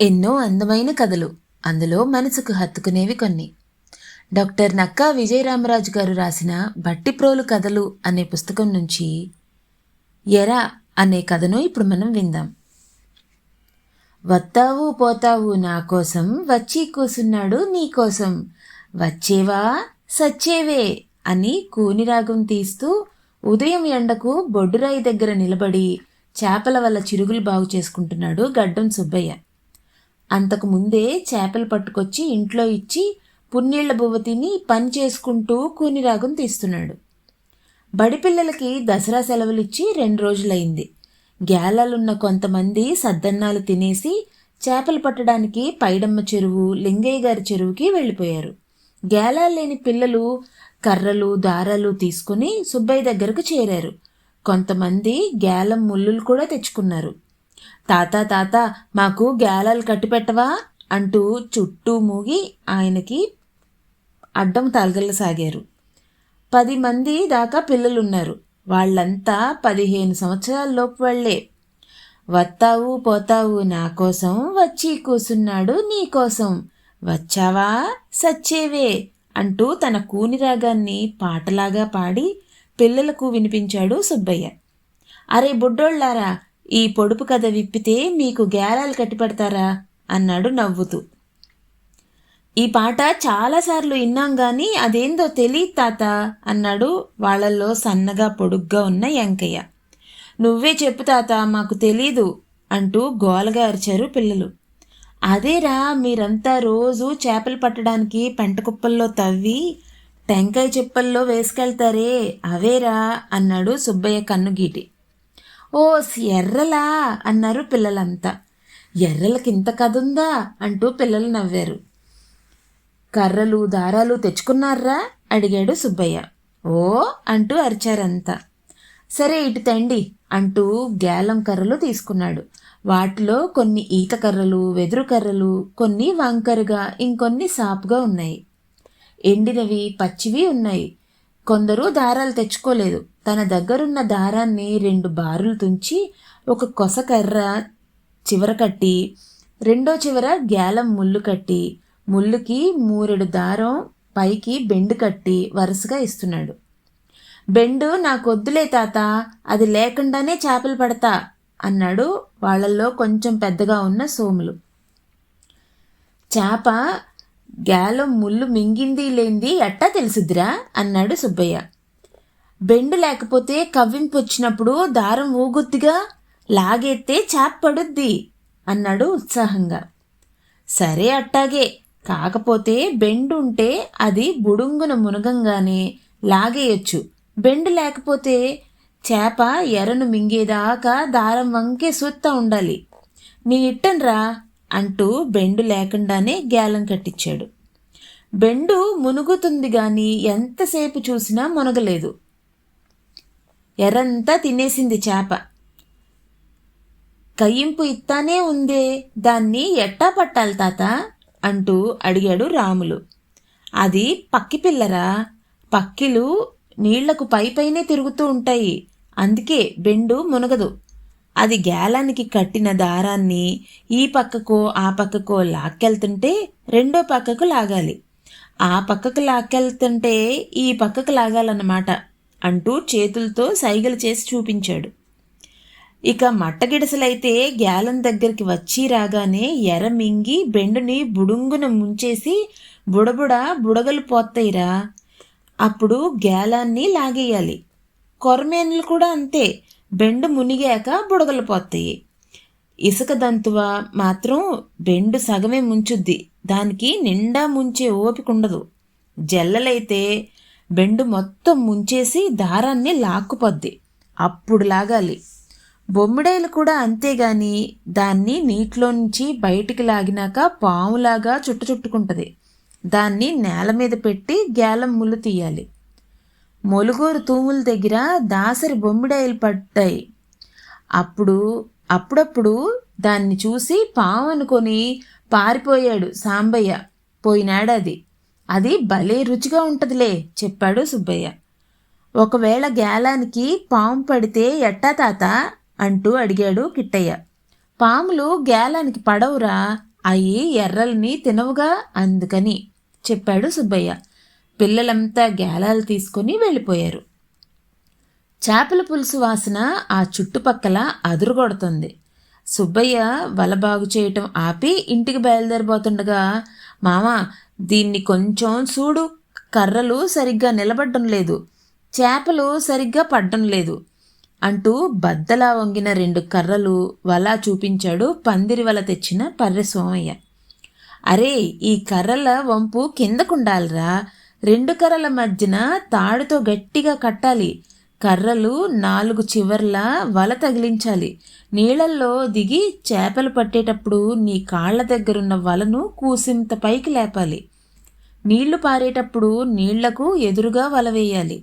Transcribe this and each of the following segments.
ఎన్నో అందమైన కథలు. అందులో మనసుకు హత్తుకునేవి కొన్ని. డాక్టర్ నక్కా విజయరామరాజు గారు రాసిన బట్టిప్రోలు కథలు అనే పుస్తకం నుంచి ఎరా అనే కథను ఇప్పుడు మనం విందాం. వత్తావు పోతావు నా కోసం వచ్చి కూసున్నాడు నీకోసం వచ్చేవా సచ్చేవే అని కూనిరాగం తీస్తూ ఉదయం ఎండకు బొడ్డురాయి దగ్గర నిలబడి చేపల వల్ల చిరుగులు బాగు చేసుకుంటున్నాడు గడ్డం సుబ్బయ్య. అంతకు ముందే చేపలు పట్టుకొచ్చి ఇంట్లో ఇచ్చి పున్నీళ్ళ బువ్వ తిని పని చేసుకుంటూ కూనిరాగం తీస్తున్నాడు. బడిపిల్లలకి దసరా సెలవులిచ్చి రెండు రోజులైంది గ్యాలాలున్న కొంతమంది సద్దన్నాలు తినేసి చేపలు పట్టడానికి పైడమ్మ చెరువు లింగయ్య గారి చెరువుకి వెళ్ళిపోయారు. గ్యాలాలు లేని పిల్లలు కర్రలు దారాలు తీసుకుని సుబ్బయ్య దగ్గరకు చేరారు. కొంతమంది గ్యాలం ముళ్ళులు కూడా తెచ్చుకున్నారు. తాత తాత మాకు గ్యాలాలు కట్టిపెట్టవా? అంటూ చుట్టూ మూగి ఆయనకి అడ్డం తలగలసాగారు. పది మంది దాకా పిల్లలున్నారు. వాళ్ళంతా పదిహేను సంవత్సరాలలోపు వాళ్ళే. వత్తావు పోతావు నా కోసం వచ్చి కూసున్నాడు నీ కోసం. వచ్చావా? సచ్చేవే అంటూ తన కూనిరాగాన్ని పాటలాగా పాడి పిల్లలకు వినిపించాడు సుబ్బయ్య. అరే బుడ్డోళ్ళారా ఈ పొడుపు కథ విప్పితే మీకు గేలాలు కట్టిపెడతారా? అన్నాడు నవ్వుతూ. ఈ పాట చాలాసార్లు విన్నాం కానీ అదేందో తెలియదు తాత అన్నాడు వాళ్ళల్లో సన్నగా పొడుగ్గా ఉన్న వెంకయ్య నువ్వే చెప్పు తాత మాకు తెలీదు అంటూ గోలగా అరిచారు పిల్లలు. అదేరా మీరంతా రోజు చేపలు పట్టడానికి పెంటకుప్పల్లో తవ్వి టెంకాయ చెప్పల్లో వేసుకెళ్తారే అవేరా అన్నాడు సుబ్బయ్య కన్నుగీటి. ఓ ఎర్రలా అన్నారు పిల్లలంతా. ఎర్రలకింత కదుందా అంటూ పిల్లలు నవ్వారు. కర్రలు దారాలు తెచ్చుకున్నారా? అడిగాడు సుబ్బయ్య. ఓ అంటూ అరిచారంతా. సరే ఇటు తండి అంటూ గ్యాలం కర్రలు తీసుకున్నాడు. వాటిలో కొన్ని ఈత కర్రలు వెదురు కర్రలు కొన్ని వంకరుగా ఇంకొన్ని సాపుగా ఉన్నాయి. ఎండినవి పచ్చివి ఉన్నాయి. కొందరు దారాలు తెచ్చుకోలేదు. తన దగ్గరున్న దారాన్ని రెండు బారులు తుంచి ఒక కొస కర్ర చివర కట్టి రెండో చివర గ్యాలం ముళ్ళు కట్టి ముళ్ళుకి మూరెడు దారం పైకి బెండు కట్టి వరుసగా ఇస్తున్నాడు. బెండు నాకొద్దులే తాత అది లేకుండానే చేపలు పడతా అన్నాడు వాళ్ళల్లో కొంచెం పెద్దగా ఉన్న సోములు. చేప గాలో ముళ్ళు మింగింది లేంది ఎట్టా తెలుసుద్దిరా? అన్నాడు సుబ్బయ్య. బెండు లేకపోతే కవ్వింపు వచ్చినప్పుడు దారం ఊగుద్దిగా? లాగేస్తే చేప పడుద్ది అన్నాడు ఉత్సాహంగా. సరే అట్టాగే కాకపోతే బెండు ఉంటే అది బుడుంగున మునగంగానే లాగేయొచ్చు. బెండు లేకపోతే చేప ఎర్రను మింగేదాకా దారం వంకే సూత్తా ఉండాలి. నీ ఇట్టన్రా అంటూ బెండు లేకుండానే గ్యాలం కట్టించాడు. బెండు మునుగుతుంది గాని ఎంతసేపు చూసినా మునగలేదు. ఎర్రంతా తినేసింది చేప. కయ్యింపు ఇత్తానే ఉందే దాన్ని ఎట్టా పట్టాలి తాత అంటూ అడిగాడు రాములు. అది పక్కి పిల్లరా పక్కిలు నీళ్ళకు పైపైనే తిరుగుతూ ఉంటాయి అందుకే బెండు మునగదు. అది గేలానికి కట్టిన దారాన్ని ఈ పక్కకో ఆ పక్కకో లాక్కెళ్తుంటే రెండో పక్కకు లాగాలి. ఆ పక్కకు లాక్కెళ్తుంటే ఈ పక్కకు లాగాలన్నమాట అంటూ చేతులతో సైగలు చేసి చూపించాడు. ఇక మట్టగిడసలైతే గ్యాలం దగ్గరికి వచ్చి రాగానే ఎర మింగి బెండుని బుడుంగున ముంచేసి బుడబుడ బుడగలు పోతాయిరా అప్పుడు గ్యాలాన్ని లాగేయాలి. కొరమేనులు కూడా అంతే. బెండు మునిగాక బుడగలు పోతాయి. ఇసుక దంతువ మాత్రం బెండు సగమే ముంచుద్ది. దానికి నిండా ముంచే ఓపిక ఉండదు. జల్లలైతే బెండు మొత్తం ముంచేసి దారాన్ని లాక్కుపోద్ది. అప్పుడు లాగాలి. బొమ్మిడాయిలు కూడా అంతేగాని దాన్ని నీటిలో నుంచి బయటికి లాగినాక పాములాగా చుట్టు చుట్టుకుంటుంది దాన్ని నేల మీద పెట్టి గ్యాలం ముళ్ళు తీయాలి. మొలుగోరు తూముల దగ్గర దాసరి బొమ్మిడాయిలు పడ్డాయి. అప్పుడు అప్పుడప్పుడు దాన్ని చూసి పాము అనుకొని పారిపోయాడు సాంబయ్య. పోయినాడది. అది భలే రుచిగా ఉంటుందిలే చెప్పాడు సుబ్బయ్య. ఒకవేళ గేలానికి పాము పడితే ఎట్టా తాత? అంటూ అడిగాడు కిట్టయ్య. పాములు గేలానికి పడవురా అయి ఎర్రల్ని తినవుగా అందుకని చెప్పాడు సుబ్బయ్య. పిల్లలంతా గేలాలు తీసుకొని వెళ్ళిపోయారు. చేపల పులుసు వాసన ఆ చుట్టుపక్కల అదురుగొడుతుంది. సుబ్బయ్య వల బాగు చేయటం ఆపి ఇంటికి బయలుదేరిపోతుండగా మామ దీన్ని కొంచెం చూడు కర్రలు సరిగ్గా నిలబడడం లేదు. చేపలు సరిగ్గా పడ్డం లేదు. అంటూ బద్దలా వంగిన రెండు కర్రలు వల చూపించాడు పందిరి వల తెచ్చిన పర్రె సోమయ్య. అరే ఈ కర్రల వంపు కిందకుండాలిరా. రెండు కర్రల మధ్యన తాడుతో గట్టిగా కట్టాలి. కర్రలు నాలుగు చివర్ల వల తగిలించాలి. నీళ్ళల్లో దిగి చేపలు పట్టేటప్పుడు నీ కాళ్ళ దగ్గరున్న వలను కూసింత పైకి లేపాలి. నీళ్ళు పారేటప్పుడు నీళ్ళకు ఎదురుగా వల వేయాలి.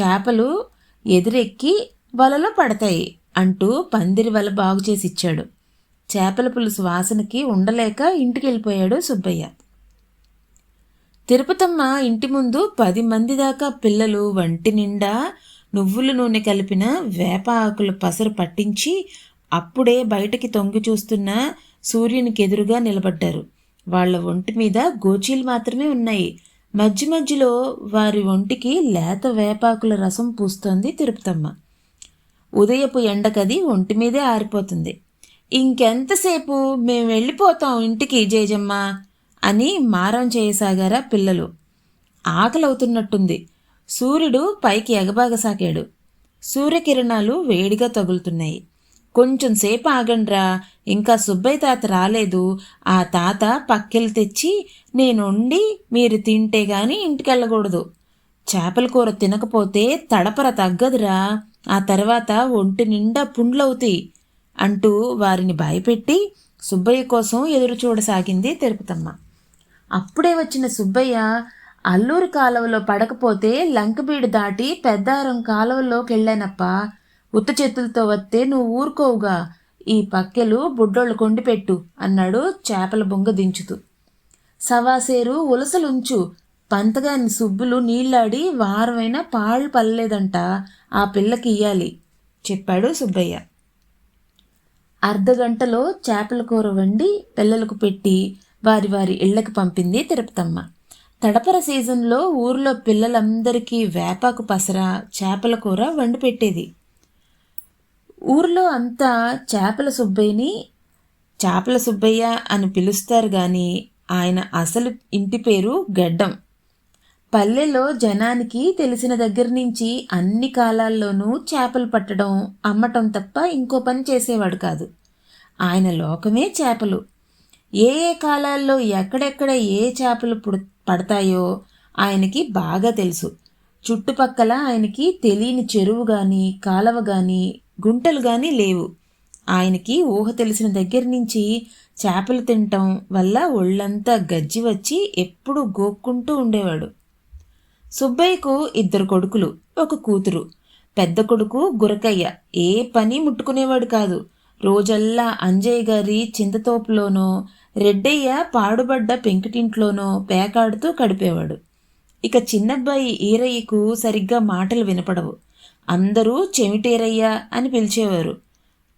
చేపలు ఎదురెక్కి వలలో పడతాయి అంటూ పందిరి వల బాగు చేసి ఇచ్చాడు. చేపల పులుసు వాసనకి ఉండలేక ఇంటికి వెళ్ళిపోయాడు సుబ్బయ్య. తిరుపతమ్మ ఇంటి ముందు పది మంది దాకా పిల్లలు వంటి నిండా నువ్వుల నూనె కలిపిన వేప ఆకుల పసరు పట్టించి అప్పుడే బయటకి తొంగి చూస్తున్న సూర్యునికి ఎదురుగా నిలబడ్డారు. వాళ్ళ ఒంటి మీద గోచీలు మాత్రమే ఉన్నాయి. మధ్య మధ్యలో వారి ఒంటికి లేత వేపాకుల రసం పూస్తోంది తిరుపతమ్మ. ఉదయపు ఎండకది ఒంటి మీదే ఆరిపోతుంది. ఇంకెంతసేపు మేము వెళ్ళిపోతాం ఇంటికి జేజమ్మ అని మారం చేయసాగారా పిల్లలు. ఆకలవుతున్నట్టుంది. సూర్యుడు పైకి ఎగబాగసాగాడు. సూర్యకిరణాలు వేడిగా తగులుతున్నాయి. కొంచెం సేపు ఆగండ్రా ఇంకా సుబ్బయ్య తాత రాలేదు. ఆ తాత పక్కెలు తెచ్చి నేనుండి మీరు తింటే గాని ఇంటికెళ్ళకూడదు. చేపల కూర తినకపోతే తడపర తగ్గదురా. ఆ తర్వాత ఒంటి నిండా పుండ్లవుతాయి అంటూ వారిని భయపెట్టి సుబ్బయ్య కోసం ఎదురు చూడసాగింది తిరుపతమ్మ. అప్పుడే వచ్చిన సుబ్బయ్య అల్లూరు కాలువలో పడకపోతే లంకబీడు దాటి పెద్దారం కాలువలోకి వెళ్ళానప్ప. ఉత్త చేతులతో వస్తే నువ్వు ఊరుకోవుగా ఈ పక్కెలు బుడ్డోళ్ళు కొండిపెట్టు అన్నాడు చేపల బొంగ దించుతూ. సవాసేరు ఉలసలుంచు. పంతగాని సుబ్బులు నీళ్ళాడి వారమైనా పాళ్ళు పల్లలేదంట ఆ పిల్లకి ఇయ్యాలి చెప్పాడు సుబ్బయ్య. అర్ధగంటలో చేపల కూర వండి పిల్లలకు పెట్టి వారి వారి ఇళ్ళకు పంపింది తిరుపతమ్మ. తడపర సీజన్లో ఊర్లో పిల్లలందరికీ వేపాకు పసర చేపల కూర వండి పెట్టేది. ఊర్లో అంతా చేపల సుబ్బయ్యని చేపల సుబ్బయ్య అని పిలుస్తారు కానీ ఆయన అసలు ఇంటి పేరు గడ్డం. పల్లెలో జనానికి తెలిసిన దగ్గర నుంచి అన్ని కాలాల్లోనూ చేపలు పట్టడం అమ్మటం తప్ప ఇంకో పని చేసేవాడు కాదు. ఆయన లోకమే చేపలు. ఏ ఏ కాలాల్లో ఎక్కడెక్కడ ఏ చేపలు పుడు పడతాయో ఆయనకి బాగా తెలుసు. చుట్టుపక్కల ఆయనకి తెలియని చెరువు కానీ కాలవ కానీ గుంటలు కానీ లేవు. ఆయనకి ఊహ తెలిసిన దగ్గర నుంచి చేపలు తినటం వల్ల ఒళ్ళంతా గజ్జి వచ్చి ఎప్పుడూ గోక్కుంటూ ఉండేవాడు. సుబ్బయ్యకు ఇద్దరు కొడుకులు ఒక కూతురు. పెద్ద కొడుకు గురకయ్య. ఏ పని ముట్టుకునేవాడు కాదు. రోజల్లా అంజయ్య గారి చింతతోపులోనో రెడ్డయ్య పాడుబడ్డ పెంకుటింట్లోనో పేకాడుతూ గడిపేవాడు. ఇక చిన్నబ్బాయి ఈరయ్యకు సరిగ్గా మాటలు వినపడవు. అందరూ చెమిటేరయ్య అని పిలిచేవారు.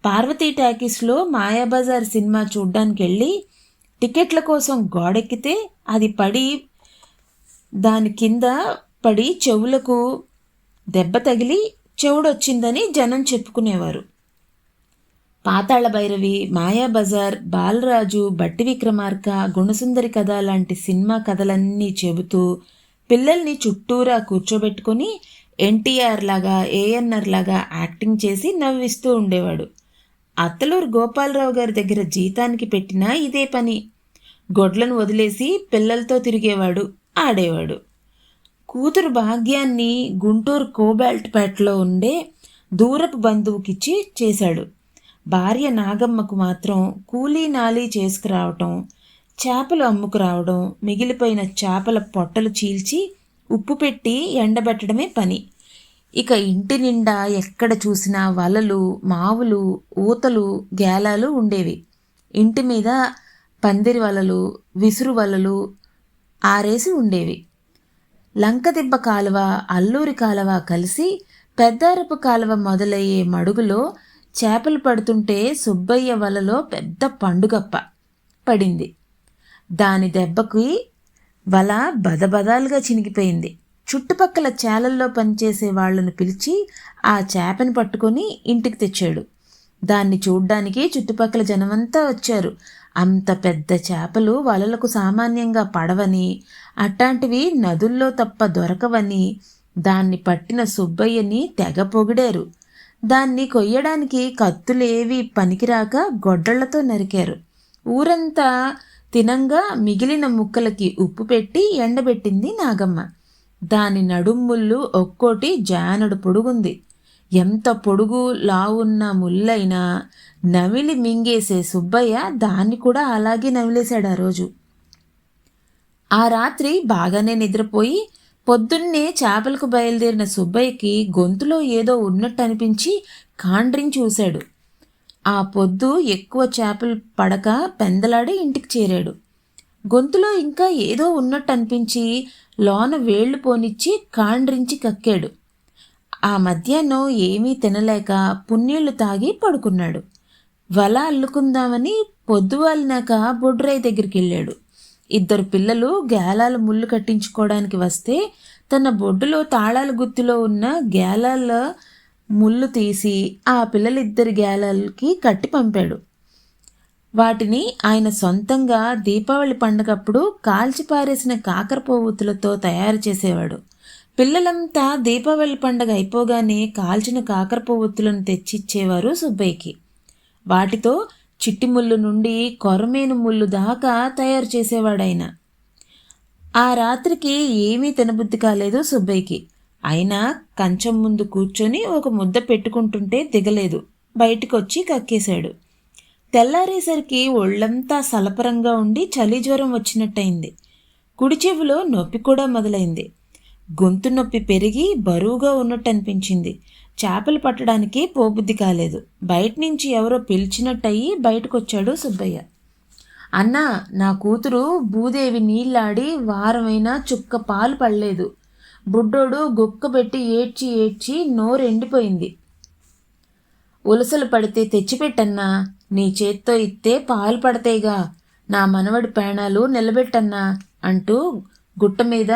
పార్వతీ టాకీస్లో మాయాబజార్ సినిమా చూడ్డానికి వెళ్ళి టికెట్ల కోసం గోడెక్కితే అది పడి దాని కింద పడి చెవులకు దెబ్బ తగిలి చెవుడొచ్చిందని జనం చెప్పుకునేవారు. పాతాళ భైరవి మాయాబజార్ బాలరాజు బట్టి విక్రమార్క గుణసుందరి కథ లాంటి సినిమా కథలన్నీ చెబుతూ పిల్లల్ని చుట్టూరా కూర్చోబెట్టుకుని ఎన్టీఆర్ లాగా ఏఎన్ఆర్ లాగా యాక్టింగ్ చేసి నవ్విస్తూ ఉండేవాడు. అత్తలూరు గోపాలరావు గారి దగ్గర జీతానికి పెట్టినా ఇదే పని. గొడ్లను వదిలేసి పిల్లలతో తిరిగేవాడు ఆడేవాడు. కూతురు భాగ్యాన్ని గుంటూరు కోబాల్ట్పేటలో ఉండే దూరపు బంధువుకిచ్చి చేశాడు. భార్య నాగమ్మకు మాత్రం కూలీ నాలీ చేసుకురావటం చేపలు అమ్ముకురావడం మిగిలిపోయిన చేపల పొట్టలు చీల్చి ఉప్పు పెట్టి ఎండబెట్టడమే పని. ఇక ఇంటి నిండా ఎక్కడ చూసినా వలలు మావులు ఊతలు గేలాలు ఉండేవి. ఇంటి మీద పందిరి వలలు విసురు వలలు ఆరేసి ఉండేవి. లంకదిబ్బ కాలువ అల్లూరి కాలువ కలిసి పెద్దారపు కాలువ మొదలయ్యే మడుగులో చేపలు పడుతుంటే సుబ్బయ్య వలలో పెద్ద పండుగప్ప పడింది. దాని దెబ్బకి వల బదబదాలుగా చినిగిపోయింది. చుట్టుపక్కల చేలల్లో పనిచేసే వాళ్ళను పిలిచి ఆ చేపని పట్టుకొని ఇంటికి తెచ్చాడు. దాన్ని చూడ్డానికి చుట్టుపక్కల జనమంతా వచ్చారు. అంత పెద్ద చేపలు వలలకు సామాన్యంగా పడవని అట్లాంటివి నదుల్లో తప్ప దొరకవని దాన్ని పట్టిన సుబ్బయ్యని తెగ పొగిడారు. దాన్ని కొయ్యడానికి కత్తులేవి పనికిరాక గొడ్డళ్ళతో నరికారు. ఊరంతా తినంగా మిగిలిన ముక్కలకి ఉప్పు పెట్టి ఎండబెట్టింది నాగమ్మ. దాని నడుముళ్ళు ఒక్కోటి జానడు పొడుగుంది. ఎంత పొడుగు లావున్న ముళ్ళైనా నమిలి మింగేసే సుబ్బయ్య దాన్ని కూడా అలాగే నమిలేశాడు ఆ రోజు. ఆ రాత్రి బాగానే నిద్రపోయి పొద్దున్నే చేపలకు బయలుదేరిన సుబ్బయ్యకి గొంతులో ఏదో ఉన్నట్టు అనిపించి కాండ్రించి చూశాడు. ఆ పొద్దు ఎక్కువ చేపలు పడక పెందలాడి ఇంటికి చేరాడు. గొంతులో ఇంకా ఏదో ఉన్నట్టు అనిపించి లోన వేళ్ళు పోనిచ్చి కాండ్రించి కక్కాడు. ఆ మధ్యాహ్నం ఏమీ తినలేక పుణ్యుళ్ళు తాగి పడుకున్నాడు. వల అల్లుకుందామని పొద్దువాలినాక బొడ్రాయి దగ్గరికి వెళ్ళాడు. ఇద్దరు పిల్లలు గేలాల ముళ్ళు కట్టించుకోవడానికి వస్తే తన బొడ్డులో తాళాల గుత్తిలో ఉన్న గేలాల ముళ్ళు తీసి ఆ పిల్లలిద్దరి గేలాలకి కట్టి పంపాడు. వాటిని ఆయన సొంతంగా దీపావళి పండగప్పుడు కాల్చిపారేసిన కాకర తయారు చేసేవాడు. పిల్లలంతా దీపావళి పండగ అయిపోగానే కాల్చిన కాకర పువ్వుతులను తెచ్చిచ్చేవారు సుబ్బయ్యకి. వాటితో చిట్టి ముళ్ళు నుండి కొరమేను ముళ్ళు దాకా తయారు చేసేవాడాయన ఆ రాత్రికి ఏమీ తినబుద్ధి కాలేదు సుబ్బయ్యకి. అయినా కంచం ముందు కూర్చొని ఒక ముద్ద పెట్టుకుంటుంటే దిగలేదు. బయటకొచ్చి కక్కేశాడు. తెల్లారేసరికి ఒళ్ళంతా సలపరంగా ఉండి చలి జ్వరం వచ్చినట్టయింది. కుడి చెవిలో నొప్పి కూడా మొదలైంది. గొంతు నొప్పి పెరిగి బరువుగా ఉన్నట్టు అనిపించింది చేపలు పట్టడానికి పోబుద్ధి కాలేదు. బయట నుంచి ఎవరో పిలిచినట్టయి బయటకొచ్చాడు సుబ్బయ్య. అన్నా నా కూతురు భూదేవి నీళ్ళాడి వారమైనా చుక్క పాలు పడలేదు. బుడ్డోడు గుక్కబెట్టి ఏడ్చి ఏడ్చి నోరు ఎండిపోయింది ఉలసలు పడితే తెచ్చిపెట్టన్నా నీ చేత్తో ఇత్తే పాలు పడతాయిగా నా మనవడి పేణాలు నిలబెట్టన్నా అంటూ గుట్ట మీద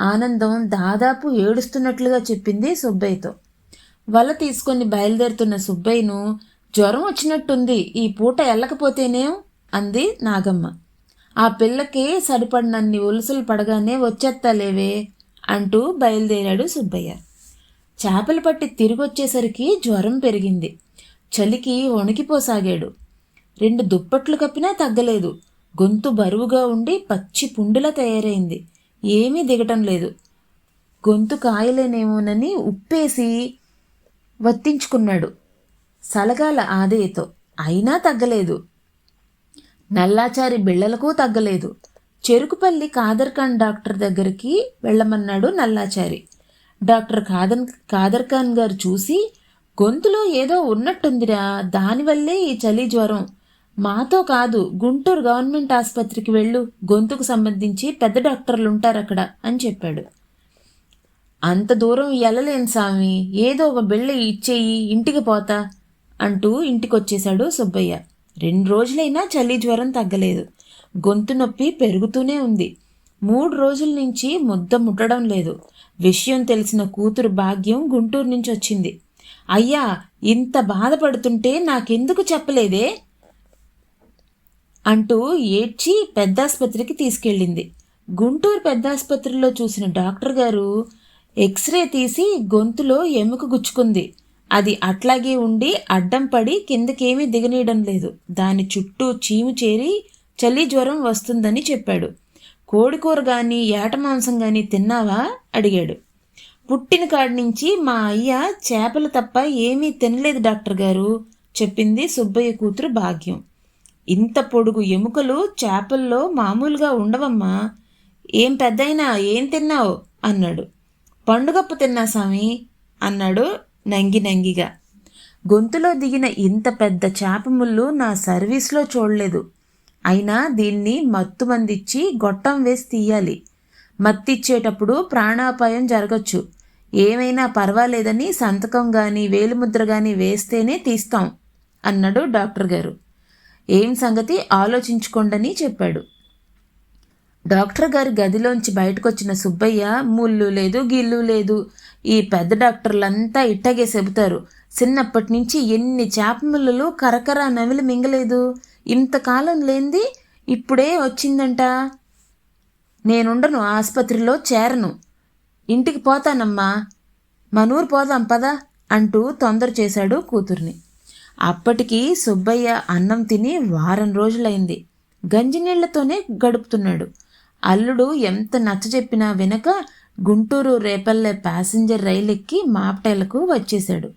ఆనందం దాదాపు ఏడుస్తున్నట్లుగా చెప్పింది సుబ్బయ్యతో. వల తీసుకొని బయలుదేరుతున్న సుబ్బయ్యను జ్వరం వచ్చినట్టుంది. ఈ పూట ఎల్లకపోతేనేం? అంది నాగమ్మ. ఆ పిల్లకి సరిపడినన్ని ఒలుసులు పడగానే వచ్చేస్తాలేవే అంటూ బయలుదేరాడు సుబ్బయ్య. చేపలు పట్టి తిరిగొచ్చేసరికి జ్వరం పెరిగింది. చలికి వణికిపోసాగాడు. రెండు దుప్పట్లు కప్పినా తగ్గలేదు. గొంతు బరువుగా ఉండి పచ్చి పుండులా తయారైంది. ఏమీ దిగటం లేదు. గొంతు కాయలేనేమోనని ఉప్పేసి వత్తించుకున్నాడు సలగాల ఆదయతో అయినా తగ్గలేదు. నల్లాచారి బిళ్ళలకు తగ్గలేదు. చెరుకుపల్లి కాదర్ఖాన్ డాక్టర్ దగ్గరికి వెళ్ళమన్నాడు నల్లాచారి. డాక్టర్ ఖాదన్ కాదర్ఖాన్ గారు చూసి గొంతులో ఏదో ఉన్నట్టుందిరా దానివల్లే ఈ చలి జ్వరం. మాతో కాదు గుంటూరు గవర్నమెంట్ ఆసుపత్రికి వెళ్ళు. గొంతుకు సంబంధించి పెద్ద డాక్టర్లు ఉంటారు అక్కడ అని చెప్పాడు. అంత దూరం వెళ్ళలేను స్వామి ఏదో ఒక బిళ్ళ ఇచ్చేయి ఇంటికి పోతా అంటూ ఇంటికొచ్చేశాడు సుబ్బయ్య. రెండు రోజులైనా చలి జ్వరం తగ్గలేదు. గొంతు నొప్పి పెరుగుతూనే ఉంది. మూడు రోజుల నుంచి ముద్ద ముట్టడం లేదు. విషయం తెలిసిన కూతురు భాగ్యం గుంటూరు నుంచి వచ్చింది. అయ్యా ఇంత బాధపడుతుంటే నాకెందుకు చెప్పలేదే? అంటూ ఏడ్చి పెద్దాసుపత్రికి తీసుకెళ్ళింది. గుంటూరు పెద్దాసుపత్రిలో చూసిన డాక్టర్ గారు ఎక్స్రే తీసి గొంతులో ఎముక గుచ్చుకుంది. అది అట్లాగే ఉండి అడ్డం పడి కిందకేమీ దిగనీయడం లేదు. దాని చుట్టూ చీము చేరి చలి జ్వరం వస్తుందని చెప్పాడు. కోడికూర గాని ఏట మాంసం గాని తిన్నావా? అడిగాడు. పుట్టిన కాడి నుంచి మా అయ్య చేపలు తప్ప ఏమీ తినలేదు డాక్టర్ గారు చెప్పింది సుబ్బయ్య కూతురు భాగ్యం. ఇంత పొడుగు ఎముకలు చేపల్లో మామూలుగా ఉండవమ్మా. ఏం పెద్దయినా ఏం తిన్నావు? అన్నాడు. పండుగప్పు తిన్నా స్వామి అన్నాడు నంగి నంగిగా. గొంతులో దిగిన ఇంత పెద్ద చేప ముళ్ళు నా సర్వీస్లో చూడలేదు. అయినా దీన్ని మత్తు మందిచ్చి గొట్టం వేసి తీయాలి. మత్తిచ్చేటప్పుడు ప్రాణాపాయం జరగచ్చు. ఏమైనా పర్వాలేదని సంతకం కానీ వేలుముద్ర కానీ వేస్తేనే తీస్తాం అన్నాడు డాక్టర్ గారు ఏం సంగతి? ఆలోచించుకోండని చెప్పాడు. డాక్టర్ గారి గదిలోంచి బయటకొచ్చిన సుబ్బయ్య ముళ్ళు లేదు గిల్లు లేదు. ఈ పెద్ద డాక్టర్లంతా ఇట్టగే చెబుతారు చిన్నప్పటి నుంచి ఎన్ని చేప ముళ్ళలు కరకర నవిలి మింగలేదు. ఇంతకాలం లేనిది ఇప్పుడే వచ్చిందంట. నేనుండను ఆసుపత్రిలో చేరను. ఇంటికి పోతానమ్మా. మనూరు పోదాం పదా అంటూ తొందర చేశాడు కూతుర్ని. అప్పటికి సుబ్బయ్య అన్నం తిని వారం రోజులైంది. గంజినీళ్ళతోనే గడుపుతున్నాడు. అల్లుడు ఎంత నచ్చ చెప్పినా వెనక గుంటూరు రేపల్లె ప్యాసింజర్ రైలు ఎక్కి మాపటేలకు వచ్చేశాడు.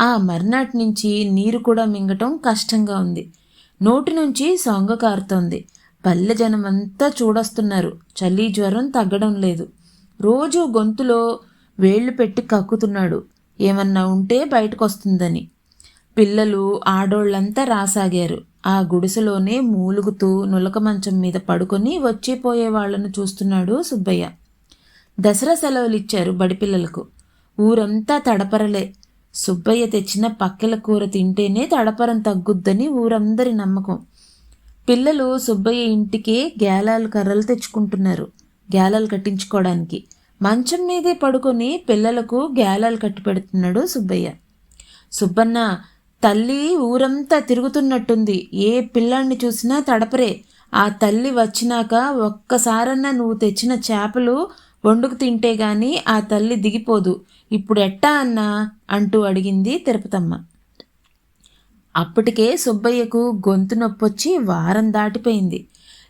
ఆ మర్నాటి నుంచి నీరు కూడా మింగటం కష్టంగా ఉంది. నోటి నుంచి సొంగ కారుతోంది. పల్లె జనమంతా చూడొస్తున్నారు. చలి జ్వరం తగ్గడం లేదు. రోజు గొంతులో వేళ్ళు పెట్టి కక్కుతున్నాడు. ఏమన్నా ఉంటే బయటకొస్తుందని. పిల్లలు ఆడోళ్ళంతా రాసాగారు. ఆ గుడిసెలోనే మూలుగుతూ నులక మంచం మీద పడుకొని వచ్చిపోయే వాళ్ళను చూస్తున్నాడు సుబ్బయ్య. దసరా సెలవులు ఇచ్చారు బడిపిల్లలకు. ఊరంతా తడపరలే. సుబ్బయ్య తెచ్చిన పక్కెల కూర తింటేనే తడపరం తగ్గుద్దని ఊరందరి నమ్మకం. పిల్లలు సుబ్బయ్య ఇంటికి గేలాలు కర్రలు తెచ్చుకుంటున్నారు గేలాలు కట్టించుకోవడానికి. మంచం మీదే పడుకొని పిల్లలకు గేలాలు కట్టి పెడుతున్నాడు సుబ్బయ్య. సుబ్బన్న తల్లి ఊరంతా తిరుగుతున్నట్టుంది. ఏ పిల్లాన్ని చూసినా తడపరే. ఆ తల్లి వచ్చినాక ఒక్కసారన్నా నువ్వు తెచ్చిన చేపలు వండుకు తింటే గాని ఆ తల్లి దిగిపోదు. ఇప్పుడు ఎట్టా అన్నా? అంటూ అడిగింది తిరుపతమ్మ. అప్పటికే సుబ్బయ్యకు గొంతు నొప్పొచ్చి వారం దాటిపోయింది.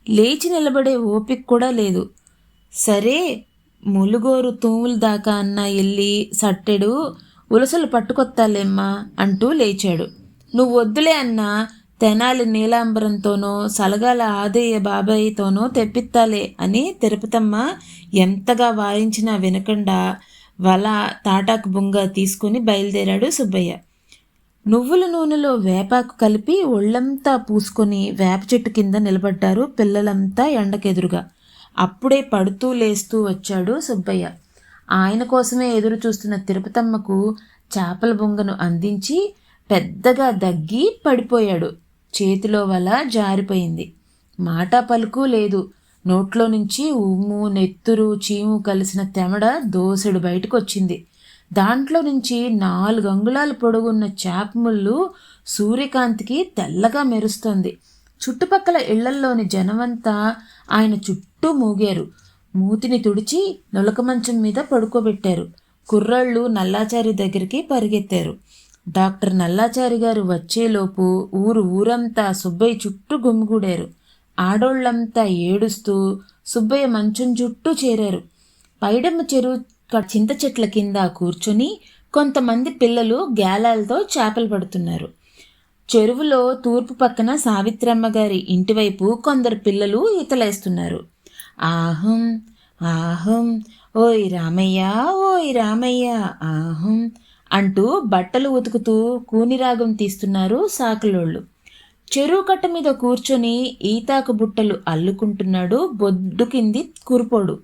లేచి నిలబడే ఓపిక కూడా లేదు. సరే ములుగోరు తూములు దాకా అన్న ఎల్లి సట్టెడు ఉలసలు పట్టుకొత్తాలేమ్మా అంటూ లేచాడు. నువ్వు వద్దులే అన్నా తెనాలి నీలాంబరంతోనో సలగాల ఆదయ్య బాబాయ్తోనో తెప్పిత్తాలే అని తిరుపతమ్మ ఎంతగా వాయించినా వినకుండా వల తాటాకు బుంగ తీసుకుని బయలుదేరాడు సుబ్బయ్య. నువ్వుల నూనెలో వేపాకు కలిపి ఒళ్ళంతా పూసుకొని వేప చెట్టు కింద నిలబడ్డారు పిల్లలంతా ఎండకెదురుగా. అప్పుడే పడుతూ లేస్తూ వచ్చాడు సుబ్బయ్య. ఆయన కోసమే ఎదురు చూస్తున్న తిరుపతమ్మకు చేపల బొంగను అందించి పెద్దగా దగ్గి పడిపోయాడు. చేతిలో వల జారిపోయింది. మాట పలుకు లేదు. నోట్లో నుంచి ఉమ్ము నెత్తురు చీము కలిసిన తెమడ దోసెడు బయటకు వచ్చింది దాంట్లో నుంచి నాలుగు అంగుళాల పొడుగున్న చేపముళ్ళు సూర్యకాంతికి తెల్లగా మెరుస్తోంది. చుట్టుపక్కల ఇళ్ళల్లోని జనమంతా ఆయన చుట్టూ మూగారు. మూతిని తుడిచి నులక మంచం మీద పడుకోబెట్టారు. కుర్రాళ్ళు నల్లాచారి దగ్గరికి పరిగెత్తారు. డాక్టర్ నల్లాచారి గారు వచ్చేలోపు ఊరు ఊరంతా సుబ్బయ్య చుట్టూ గుమిగూడారు. ఆడోళ్ళంతా ఏడుస్తూ సుబ్బయ్య మంచం చుట్టూ చేరారు. పైడమ్మ చెరువు చింత చెట్ల కింద కూర్చొని కొంతమంది పిల్లలు గ్యాలాలతో చేపలు పడుతున్నారు. చెరువులో తూర్పు పక్కన సావిత్రమ్మ గారి ఇంటివైపు కొందరు పిల్లలు ఈతలేస్తున్నారు. ఆహం ఆహం ఓయ్ రామయ్య ఓయ్ రామయ్య ఆహం అంటూ బట్టలు ఉతుకుతూ కూనిరాగం తీస్తున్నారు సాకులోళ్ళు. చెరువు కట్ట మీద కూర్చొని ఈతాకు బుట్టలు అల్లుకుంటున్నాడు బొడ్డు కింది కురుపోడు.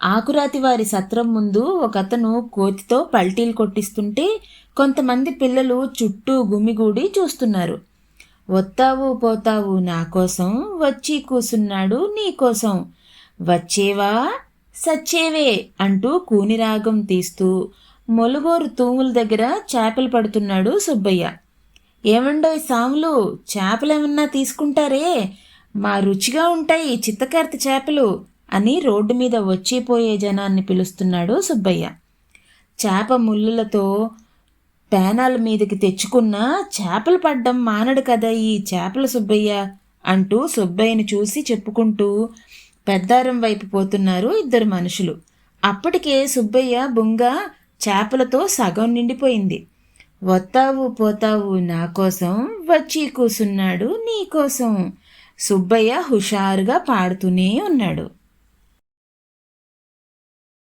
ఆకురాతి వారి సత్రం ముందు ఒకతను కోతితో పల్టీలు కొట్టిస్తుంటే కొంతమంది పిల్లలు చుట్టూ గుమిగూడి చూస్తున్నారు. వత్తావు పోతావు నా కోసం వచ్చి కూసున్నాడు నీ కోసం వచ్చేవా? సచ్చేవే అంటూ కూనిరాగం తీస్తూ మొలుగోరు తూముల దగ్గర చేపలు పడుతున్నాడు సుబ్బయ్య. ఏమండోయ్ సాములు? చేపలేమన్నా తీసుకుంటారే? మా రుచిగా ఉంటాయి చిత్తకార్తి చేపలు అని రోడ్డు మీద వచ్చిపోయే జనాన్ని పిలుస్తున్నాడు సుబ్బయ్య. చేప ముళ్ళులతో పేనాల మీదకి తెచ్చుకున్న చేపలు పడ్డం మానడు కదా ఈ చేపల సుబ్బయ్య అంటూ సుబ్బయ్యని చూసి చెప్పుకుంటూ పెద్దారం వైపు పోతున్నారు ఇద్దరు మనుషులు. అప్పటికే సుబ్బయ్య బుంగ చేపలతో సగం నిండిపోయింది. వత్తావు పోతావు నా కోసం వచ్చి కూసున్నాడు నీకోసం సుబ్బయ్య హుషారుగా పాడుతూనే ఉన్నాడు.